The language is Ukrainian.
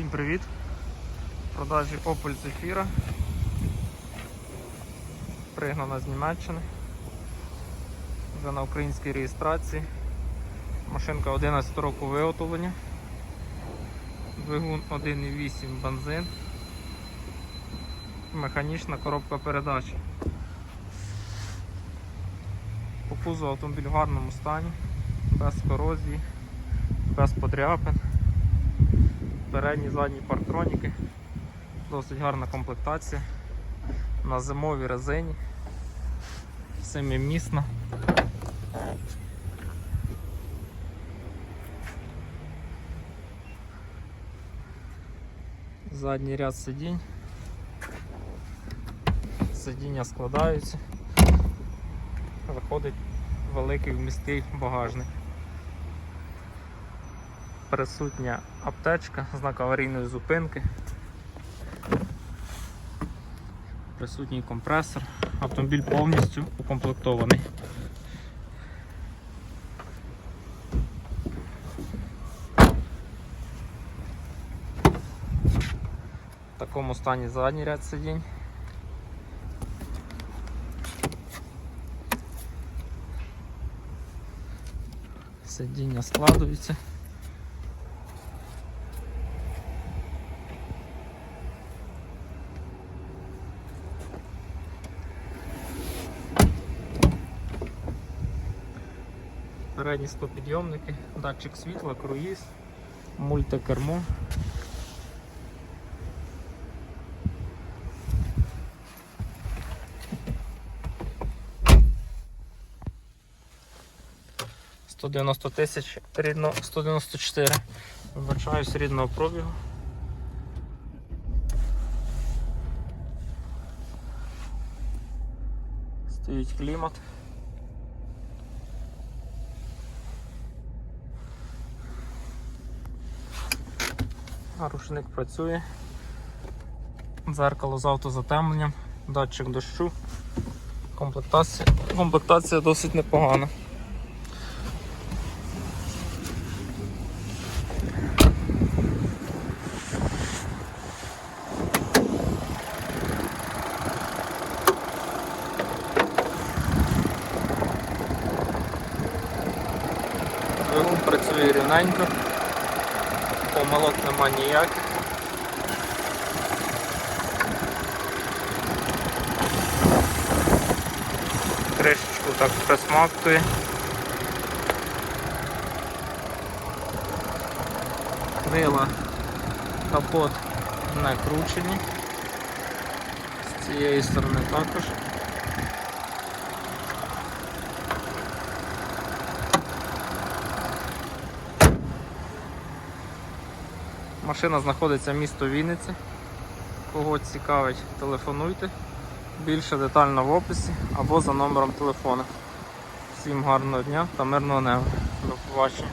Всім привіт! В продажі Opel Zafira. Пригнана з Німеччини. Вже на українській реєстрації. Машинка 11 року виготовлення. Двигун 1.8 бензин. Механічна коробка передач. По кузову автомобіль в гарному стані, без корозії, без подряпин. Передні, задні парктроніки, досить гарна комплектація. На зимовій резині, семимісна. Задній ряд сидінь. Сидіння складаються. Виходить великий вмісткий багажник присутня аптечка, знак аварійної зупинки, присутній компресор, автомобіль повністю укомплектований. В такому стані задній ряд сидінь. Сидіння складуються. Передні склопідйомники, датчик світла, круїз, мультикермо. Сто дев'яносто тисяч рідно 194. Вибачаюсь рідного пробігу. Стоїть клімат. Рушник працює. Дзеркало з автозатемленням, датчик дощу. Комплектація, комплектація досить непогана. Двигун працює рівненько, помилок нема ніяких. Кришечку так присмактує. Крила, капот не кручені. З цієї сторони також. Машина знаходиться в місто Вінниці. Кого цікавить, телефонуйте. Більше детально в описі або за номером телефону. Всім гарного дня та мирного неба. До побачення.